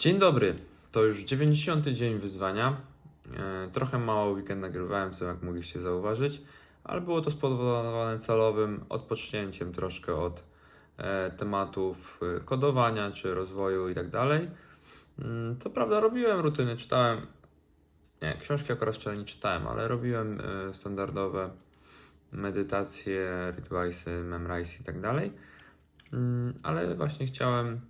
Dzień dobry, to już 90 dzień wyzwania. E, Trochę mało weekend nagrywałem, co jak mogliście zauważyć, ale było to spowodowane celowym odpocznięciem troszkę od e, tematów e, kodowania czy rozwoju i tak dalej. Mm, Co prawda robiłem rutyny, czytałem, nie, książki akurat wczoraj nie czytałem, ale robiłem standardowe medytacje, ritualsy, memrise i tak dalej. Mm, Ale właśnie chciałem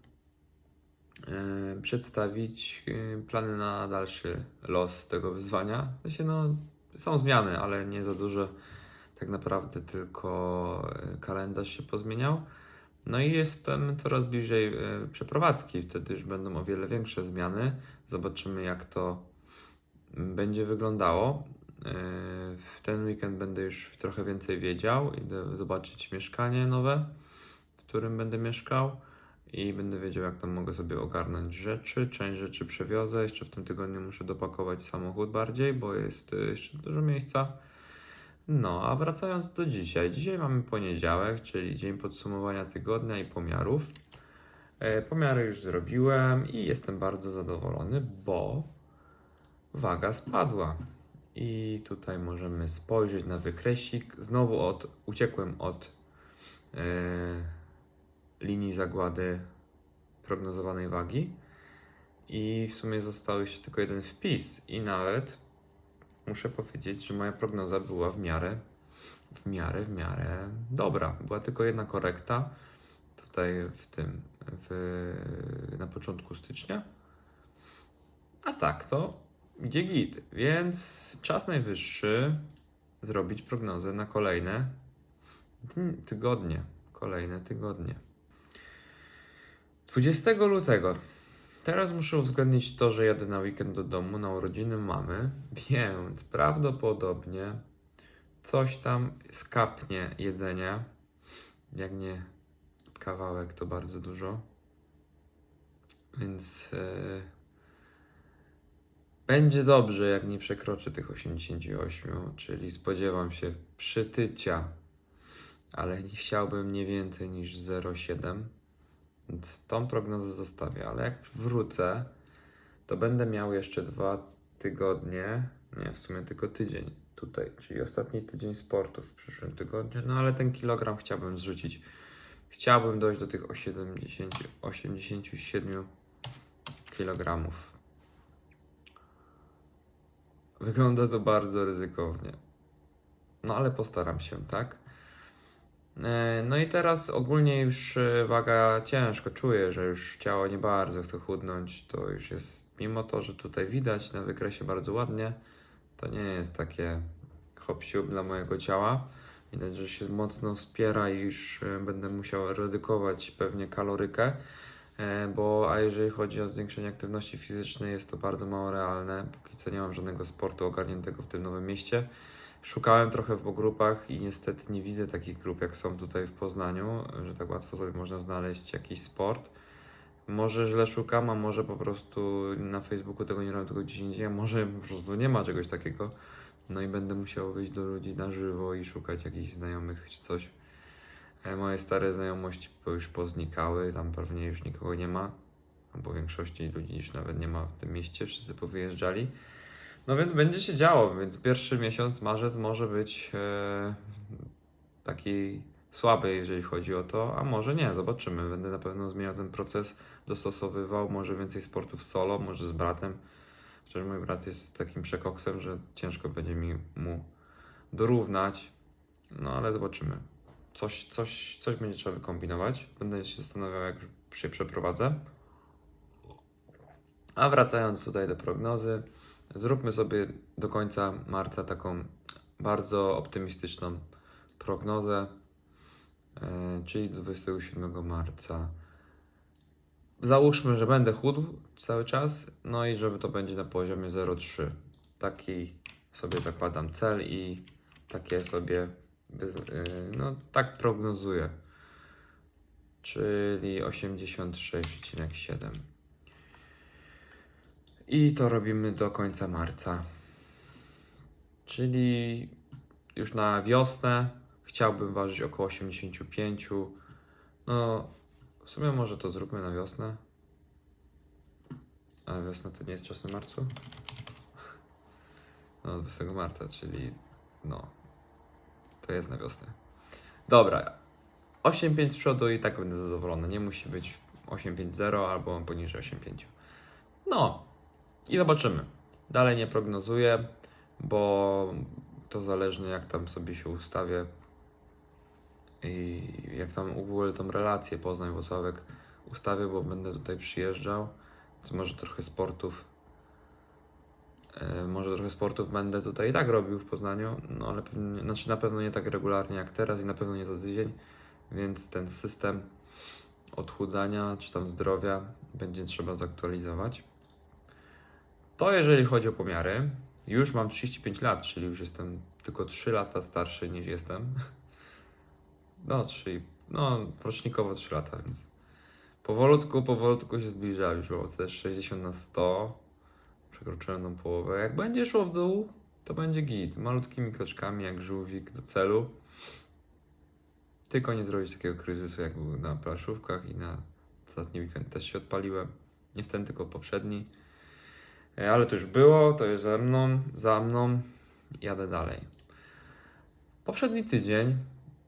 przedstawić e, plany na dalszy los tego wyzwania. Sensie, no, są zmiany, ale nie za dużo. Tak naprawdę tylko e, kalendarz się pozmieniał. No i jestem coraz bliżej e, przeprowadzki, wtedy już będą o wiele większe zmiany. Zobaczymy, jak to będzie wyglądało. E, W ten weekend będę już trochę więcej wiedział. Idę zobaczyć mieszkanie nowe, w którym będę mieszkał i będę wiedział, jak tam mogę sobie ogarnąć rzeczy. Część rzeczy przewiozę. Jeszcze w tym tygodniu muszę dopakować samochód bardziej, bo jest y, jeszcze dużo miejsca. No, a wracając do dzisiaj. Dzisiaj mamy poniedziałek, czyli dzień podsumowania tygodnia i pomiarów. E, Pomiary już zrobiłem i jestem bardzo zadowolony, bo waga spadła. I tutaj możemy spojrzeć na wykresik. Znowu od, uciekłem od e, linii zagłady prognozowanej wagi. I w sumie został jeszcze tylko jeden wpis. I nawet muszę powiedzieć, że moja prognoza była w miarę, w miarę, w miarę dobra. Była tylko jedna korekta tutaj w tym, w, na początku stycznia. A tak to idzie git. Więc czas najwyższy zrobić prognozę na kolejne dni- tygodnie. Kolejne tygodnie. 20 lutego. Teraz muszę uwzględnić to, że jadę na weekend do domu na urodziny mamy, więc prawdopodobnie coś tam skapnie jedzenia. Jak nie kawałek, to bardzo dużo. Więc e, będzie dobrze, jak nie przekroczę tych 88, czyli spodziewam się przytycia, ale chciałbym nie więcej niż 0,7. Więc tą prognozę zostawię, ale jak wrócę, to będę miał jeszcze dwa tygodnie, nie, w sumie tylko tydzień tutaj, czyli ostatni tydzień sportu w przyszłym tygodniu, no ale ten kilogram chciałbym zrzucić. Chciałbym dojść do tych 70, 87 kilogramów. Wygląda to bardzo ryzykownie. No ale postaram się, tak? E, No i teraz ogólnie już e, waga ciężko czuję, że już ciało nie bardzo chce chudnąć. To już jest, mimo to, że tutaj widać na wykresie bardzo ładnie, to nie jest takie hop dla mojego ciała. Widać, że się mocno wspiera i już e, będę musiał redukować pewnie kalorykę. Bo, a jeżeli chodzi o zwiększenie aktywności fizycznej, jest to bardzo mało realne. Póki co nie mam żadnego sportu ogarniętego w tym nowym mieście. Szukałem trochę po grupach i niestety nie widzę takich grup, jak są tutaj w Poznaniu, że tak łatwo sobie można znaleźć jakiś sport. Może źle szukam, a może po prostu na Facebooku tego nie robię, tylko gdzieś indziej, a może po prostu nie ma czegoś takiego. No i będę musiał wyjść do ludzi na żywo i szukać jakichś znajomych czy coś. E, Moje stare znajomości już poznikały, tam pewnie już nikogo nie ma, bo większości ludzi już nawet nie ma w tym mieście, wszyscy powyjeżdżali. No więc będzie się działo, więc pierwszy miesiąc, marzec może być e, taki słaby, jeżeli chodzi o to, a może nie, zobaczymy. Będę na pewno zmieniał ten proces, dostosowywał, może więcej sportów solo, może z bratem. Chociaż mój brat jest takim przekoksem, że ciężko będzie mi mu dorównać. No ale zobaczymy. Coś, coś, coś będzie trzeba wykombinować. Będę się zastanawiał, jak się przeprowadzę. A wracając tutaj do prognozy, zróbmy sobie do końca marca taką bardzo optymistyczną prognozę, e, czyli 27 marca. Załóżmy, że będę chudł cały czas, no i żeby to będzie na poziomie 0,3. Taki sobie zakładam cel i takie sobie, e, no tak prognozuję. Czyli 86,7. I to robimy do końca marca. Czyli już na wiosnę chciałbym ważyć około 85. No, w sumie może to zróbmy na wiosnę. A wiosna to nie jest czasem marcu? No, 20 marca, czyli no, to jest na wiosnę. Dobra, 8,5 z przodu i tak będę zadowolony. Nie musi być 8,5,0 albo poniżej 8,5. No i zobaczymy. Dalej nie prognozuję, bo to zależnie jak tam sobie się ustawię i jak tam w ogóle tą relację Poznań Włocławek ustawię, bo będę tutaj przyjeżdżał, więc może trochę sportów e, może trochę sportów będę tutaj i tak robił w Poznaniu, no ale pewnie, znaczy na pewno nie tak regularnie jak teraz i na pewno nie co tydzień, więc ten system odchudzania czy tam zdrowia będzie trzeba zaktualizować. To jeżeli chodzi o pomiary, już mam 35 lat, czyli już jestem tylko 3 lata starszy niż jestem. No, 3, no rocznikowo 3 lata, więc powolutku, powolutku się zbliżam. Już mam też 60 na 100. Przekroczyłem tą połowę. Jak będzie szło w dół, to będzie git. Malutkimi kroczkami, jak żółwik do celu. Tylko nie zrobić takiego kryzysu, jak był na planszówkach i na ostatni weekend też się odpaliłem. Nie w ten, tylko poprzedni. E, Ale to już było, to jest ze mną, za mną. Jadę dalej. Poprzedni tydzień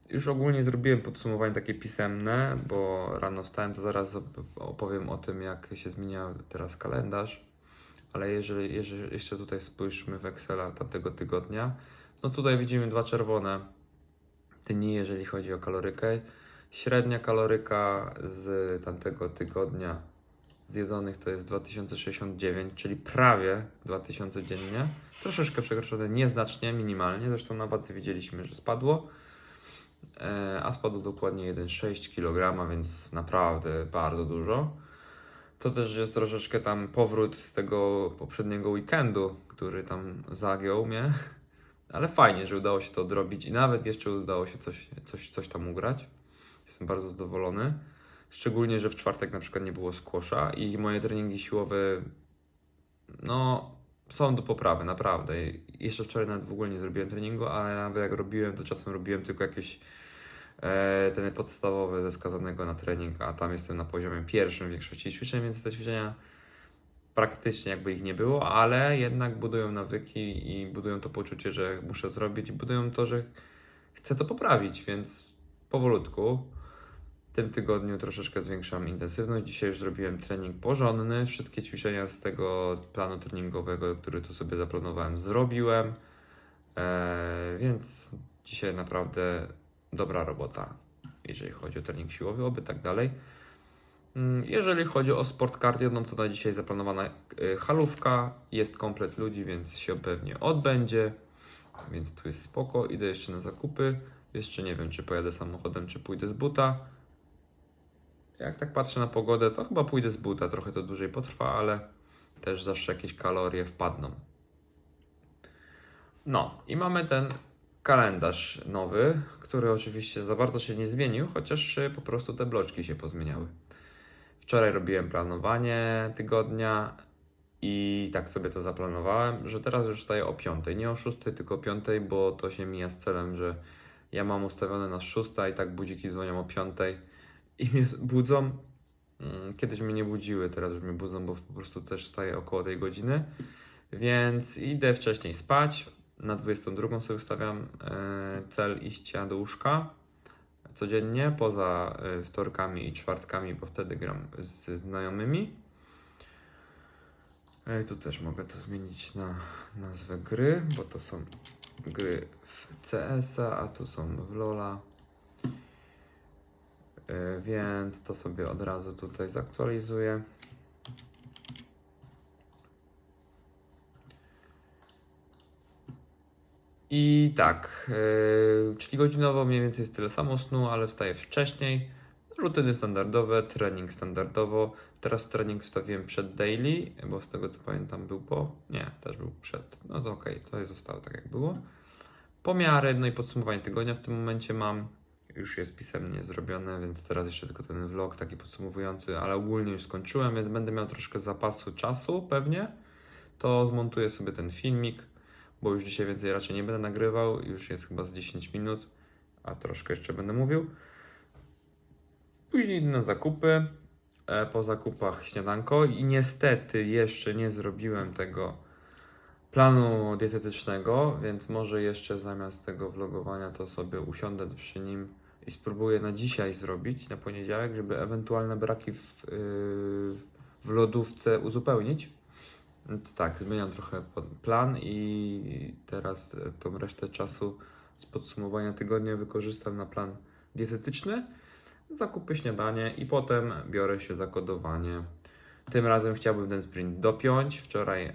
już ogólnie zrobiłem podsumowanie takie pisemne, bo rano wstałem, to zaraz op- opowiem o tym, jak się zmienia teraz kalendarz. Ale jeżeli, jeżeli jeszcze tutaj spójrzmy w Excela tamtego tygodnia, no tutaj widzimy dwa czerwone dni, jeżeli chodzi o kalorykę. Średnia kaloryka z tamtego tygodnia zjedzonych to jest 2069, czyli prawie 2000 dziennie. Troszeczkę przekroczone, nieznacznie, minimalnie. Zresztą na wadze widzieliśmy, że spadło. E, A spadło dokładnie 1,6 kg, więc naprawdę bardzo dużo. To też jest troszeczkę tam powrót z tego poprzedniego weekendu, który tam zagiął mnie. Ale fajnie, że udało się to odrobić i nawet jeszcze udało się coś, coś, coś tam ugrać. Jestem bardzo zadowolony. Szczególnie, że w czwartek na przykład nie było squasha i moje treningi siłowe no są do poprawy, naprawdę. Jeszcze wczoraj nawet w ogóle nie zrobiłem treningu, ale nawet jak robiłem, to czasem robiłem tylko jakieś e, ten podstawowe ze skazanego na trening, a tam jestem na poziomie pierwszym większości ćwiczeń, więc te ćwiczenia praktycznie jakby ich nie było, ale jednak budują nawyki i budują to poczucie, że muszę zrobić i budują to, że chcę to poprawić, więc powolutku. W tym tygodniu troszeczkę zwiększam intensywność. Dzisiaj już zrobiłem trening porządny. Wszystkie ćwiczenia z tego planu treningowego, który tu sobie zaplanowałem, zrobiłem. Eee, więc dzisiaj naprawdę dobra robota, jeżeli chodzi o trening siłowy, oby tak dalej. Mm, Jeżeli chodzi o sport cardio, no to na dzisiaj zaplanowana y, halówka, jest komplet ludzi, więc się pewnie odbędzie, więc tu jest spoko. Idę jeszcze na zakupy, jeszcze nie wiem, czy pojadę samochodem, czy pójdę z buta. Jak tak patrzę na pogodę, to chyba pójdę z buta, trochę to dłużej potrwa, ale też zawsze jakieś kalorie wpadną. No i mamy ten kalendarz nowy, który oczywiście za bardzo się nie zmienił, chociaż y, po prostu te bloczki się pozmieniały. Wczoraj robiłem planowanie tygodnia i tak sobie to zaplanowałem, że teraz już wstaję o 5. Nie o 6, tylko o 5, bo to się mija z celem, że ja mam ustawione na 6 i tak budziki dzwonią o 5 i mnie budzą. Mm, Kiedyś mnie nie budziły, teraz już mnie budzą, bo po prostu też wstaję około tej godziny. Więc idę wcześniej spać. Na 22 sobie ustawiam e, cel iścia do łóżka codziennie, poza y, wtorkami i czwartkami, bo wtedy gram z znajomymi. Ej, tu też mogę to zmienić na nazwę gry, bo to są gry w CS-a, a tu są w LoL'a. Y, Więc to sobie od razu tutaj zaktualizuję. I tak, yy, czyli godzinowo mniej więcej jest tyle samo snu, ale wstaję wcześniej. Rutyny standardowe, trening standardowo. Teraz trening wstawiłem przed daily, bo z tego co pamiętam był po. Nie, też był przed. No to okej, to zostało tak jak było. Pomiary, no i podsumowanie tygodnia w tym momencie mam. Już jest pisemnie zrobione, więc teraz jeszcze tylko ten vlog taki podsumowujący, ale ogólnie już skończyłem, więc będę miał troszkę zapasu czasu pewnie. To zmontuję sobie ten filmik bo już dzisiaj więcej raczej nie będę nagrywał. Już jest chyba z 10 minut, a troszkę jeszcze będę mówił. Później na zakupy. e, po zakupach śniadanko i niestety jeszcze nie zrobiłem tego planu dietetycznego, więc może jeszcze zamiast tego vlogowania to sobie usiądę przy nim i spróbuję na dzisiaj zrobić, na poniedziałek, żeby ewentualne braki w, yy, w lodówce uzupełnić. Więc tak, zmieniam trochę plan i teraz e, tą resztę czasu z podsumowania tygodnia wykorzystam na plan dietetyczny, zakupy śniadanie i potem biorę się za kodowanie. Tym razem chciałbym ten sprint dopiąć. Wczoraj, e,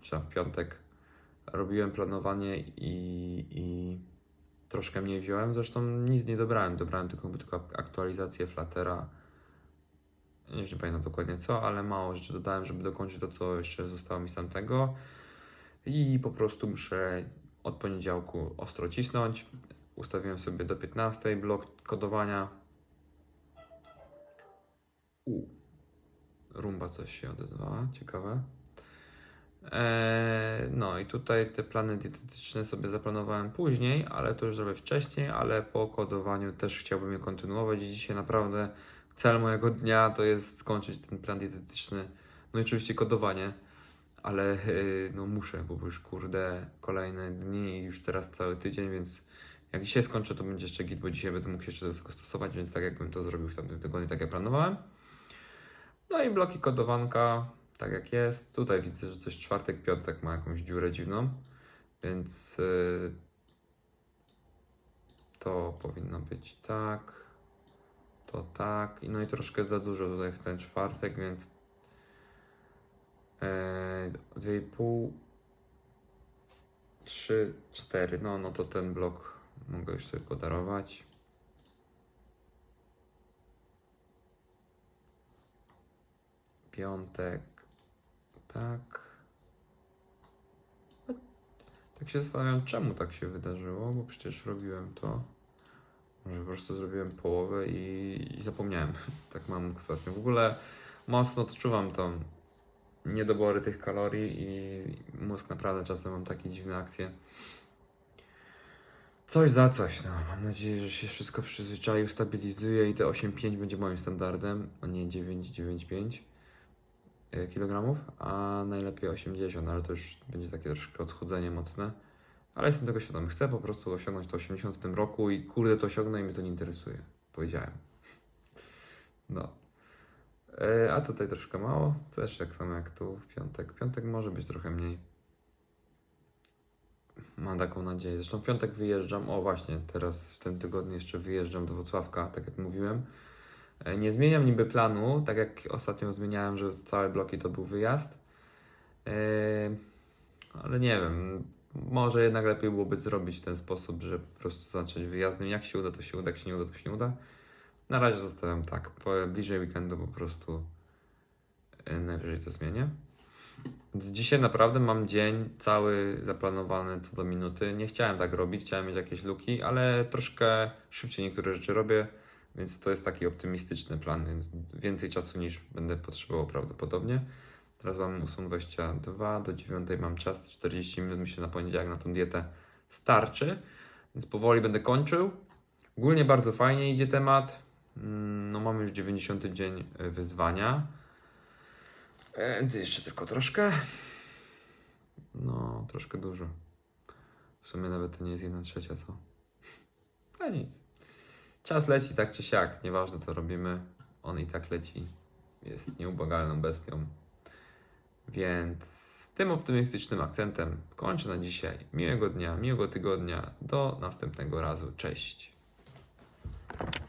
czy w piątek, robiłem planowanie i, i troszkę mniej wziąłem. Zresztą nic nie dobrałem. Dobrałem tylko, tylko aktualizację Fluttera. Nie pamiętam dokładnie co, ale mało rzeczy dodałem, żeby dokończyć to, co jeszcze zostało mi z tamtego. I po prostu muszę od poniedziałku ostro cisnąć. Ustawiłem sobie do 15 blok kodowania. U. Rumba coś się odezwała, ciekawe. Eee, no i tutaj te plany dietetyczne sobie zaplanowałem później, ale to już zrobię wcześniej, ale po kodowaniu też chciałbym je kontynuować i dzisiaj naprawdę cel mojego dnia to jest skończyć ten plan dietetyczny. No i oczywiście kodowanie, ale yy, no muszę, bo już kurde kolejne dni i już teraz cały tydzień, więc jak dzisiaj skończę, to będzie jeszcze git, bo dzisiaj będę mógł jeszcze do tego stosować, więc tak jakbym to zrobił w tamtym tygodniu, tak jak planowałem. No i bloki kodowanka, tak jak jest. Tutaj widzę, że coś czwartek, piątek ma jakąś dziurę dziwną, więc yy, to powinno być tak, to tak. No i troszkę za dużo tutaj w ten czwartek, więc yy, 2,5, 3, 4. No, no to ten blok mogę już sobie podarować. Piątek, tak. No, Tak się zastanawiam, czemu tak się wydarzyło, bo przecież robiłem to. Może po prostu zrobiłem połowę i, i zapomniałem. Tak mam ostatnio. W ogóle mocno odczuwam tą niedobory tych kalorii i mózg naprawdę czasem mam takie dziwne akcje. Coś za coś, no. Mam nadzieję, że się wszystko przyzwyczai, ustabilizuje i te 8,5 będzie moim standardem, a nie 9,95 e, kg, a najlepiej 80, ale to już będzie takie troszkę odchudzenie mocne. Ale jestem tego świadomy. Chcę po prostu osiągnąć to 80 w tym roku i kurde to osiągnę i mnie to nie interesuje. Powiedziałem. No. E, a tutaj troszkę mało. Też tak samo jak tu w piątek. Piątek może być trochę mniej. Mam taką nadzieję. Zresztą w piątek wyjeżdżam. O właśnie, teraz w tym tygodniu jeszcze wyjeżdżam do Wrocławka, tak jak mówiłem. E, Nie zmieniam niby planu, tak jak ostatnio zmieniałem, że całe bloki to był wyjazd. E, ale nie wiem, może jednak lepiej byłoby zrobić w ten sposób, że po prostu zacząć wyjazdem. Jak się uda, to się uda, jak się nie uda, to się nie uda. Na razie zostawiam tak. Bliżej weekendu po prostu e, najwyżej to zmienię. Dzisiaj naprawdę mam dzień cały zaplanowany co do minuty. Nie chciałem tak robić, chciałem mieć jakieś luki, ale troszkę szybciej niektóre rzeczy robię, więc to jest taki optymistyczny plan, więc więcej czasu niż będę potrzebował prawdopodobnie. Teraz mam 8.22, do 9 mam czas, 40 minut mi się na poniedziałek na tą dietę starczy, więc powoli będę kończył. Ogólnie bardzo fajnie idzie temat. Mm, No mamy już 90 dzień y, wyzwania. E, Więc jeszcze tylko troszkę. No, troszkę dużo. W sumie nawet to nie jest jedna trzecia, co? A nic. Czas leci tak czy siak, nieważne co robimy, on i tak leci. Jest nieubłagalną bestią. Więc tym optymistycznym akcentem kończę na dzisiaj. Miłego dnia, miłego tygodnia. Do następnego razu. Cześć.